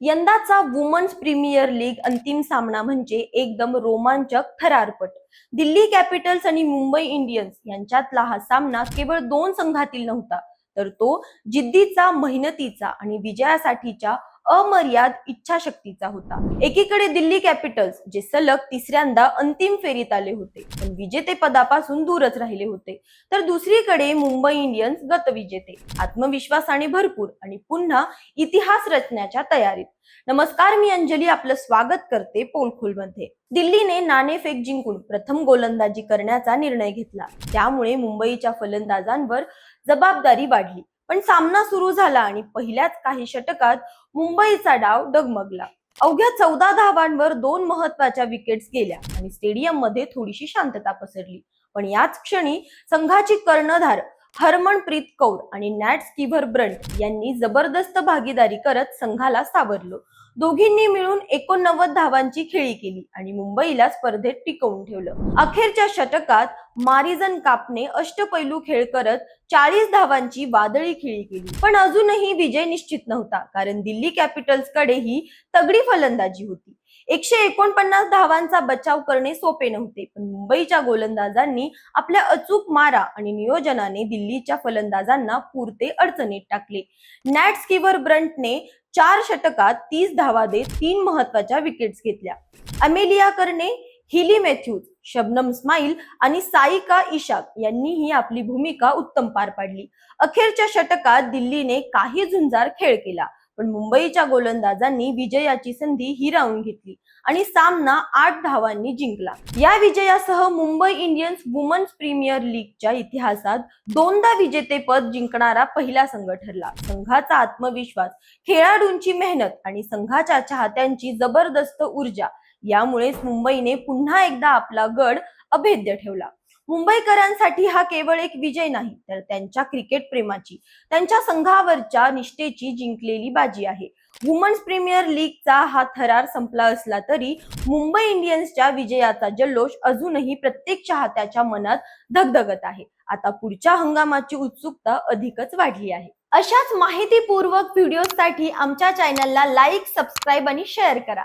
यंदाचा women's premier league अंतिम सामना म्हणजे एकदम रोमांचक थरारपट. दिल्ली कॅपिटल्स आणि मुंबई इंडियन्स यांच्यातला हा सामना केवळ दोन संघातील नव्हता तर तो जिद्दीचा मेहनतीचा आणि विजयासाठीच्या अमर्याद इच्छाशक्तीचा होता. एकीकडे दिल्ली कॅपिटल्स जे सलग तिसऱ्यांदा अंतिम फेरीत आले होते पण विजेतेपदापासून दूरच राहिले होते. तर दुसरीकडे मुंबई इंडियन्स गतविजेते आत्मविश्वासाने भरपूर आणि पुन्हा इतिहास रचण्याच्या तयारीत. नमस्कार मी अंजली आपलं स्वागत करते पोलखोलमध्ये. दिल्लीने नाणेफेक जिंकून प्रथम गोलंदाजी करण्याचा निर्णय घेतला. त्यामुळे मुंबईच्या फलंदाजांवर जबाबदारी वाढली. पण सामना सुरू झाला आणि पहिल्याच काही षटकात मुंबईचा डाव डगमगला. अवघ्या चौदा धावांवर दोन महत्त्वाच्या विकेट्स गेल्या आणि स्टेडियममध्ये थोडीशी शांतता पसरली. पण याच क्षणी संघाची कर्णधार हरमनप्रीत कौर आणि नॅट स्कीव्हर ब्रंट यांनी जबरदस्त भागीदारी करत संघाला सावरलं. दोघींनी मिळून एकोणनव्वद धावांची खेळी केली आणि मुंबईला स्पर्धेत टिकवून ठेवलं. अखेरच्या षटकात मारिजन कापने अष्टपैलू खेळ करत चाळीस धावांची वादळी खेळी केली. पण अजूनही विजय निश्चित नव्हता कारण दिल्ली कॅपिटल्स कडेही तगडी फलंदाजी होती. एकशे एकोणपन्नास धावांचा बचाव करणे सोपे नव्हते पण मुंबईच्या गोलंदाजांनी आपल्या अचूक मारा आणि नियोजनाने दिल्लीच्या फलंदाजांना पुरते अडचणीत टाकले. नॅट स्कीवर ब्रंटने चार षटकात तीस धावा देत तीन महत्त्वाच्या विकेट्स घेतल्या. अमेलिया करणे हिली मॅथ्यूज शबनम स्माईल आणि साईका इशाक यांनीही आपली भूमिका उत्तम पार पाडली. अखेरच्या षटकात दिल्लीने काही झुंजार खेळ केला पण मुंबईच्या गोलंदाजांनी विजयाची संधी हिरावून घेतली आणि सामना आठ धावांनी जिंकला. या विजयासह मुंबई इंडियन्स वुमन्स प्रीमियर लीगच्या इतिहासात दोनदा विजेतेपद जिंकणारा पहिला संघ ठरला. संघाचा आत्मविश्वास खेळाडूंची मेहनत आणि संघाच्या चाहत्यांची जबरदस्त ऊर्जा यामुळेच मुंबईने पुन्हा एकदा आपला गड अभेद्य ठेवला. मुंबईकरांसाठी हा केवळ एक विजय नाही तर त्यांच्या क्रिकेट प्रेमाची त्यांच्या संघावरच्या निष्ठेची जिंकलेली बाजी आहे. वुमन्स प्रीमियर लीगचा हा थरार संपला असला तरी मुंबई इंडियन्सच्या विजयाचा जल्लोष अजूनही प्रत्येक चाहत्याच्या मनात धगधगत आहे. आता पुढच्या हंगामाची उत्सुकता अधिकच वाढली आहे. अशाच माहितीपूर्वक व्हिडिओसाठी आमच्या चॅनलला लाईक सबस्क्राईब आणि शेअर करा.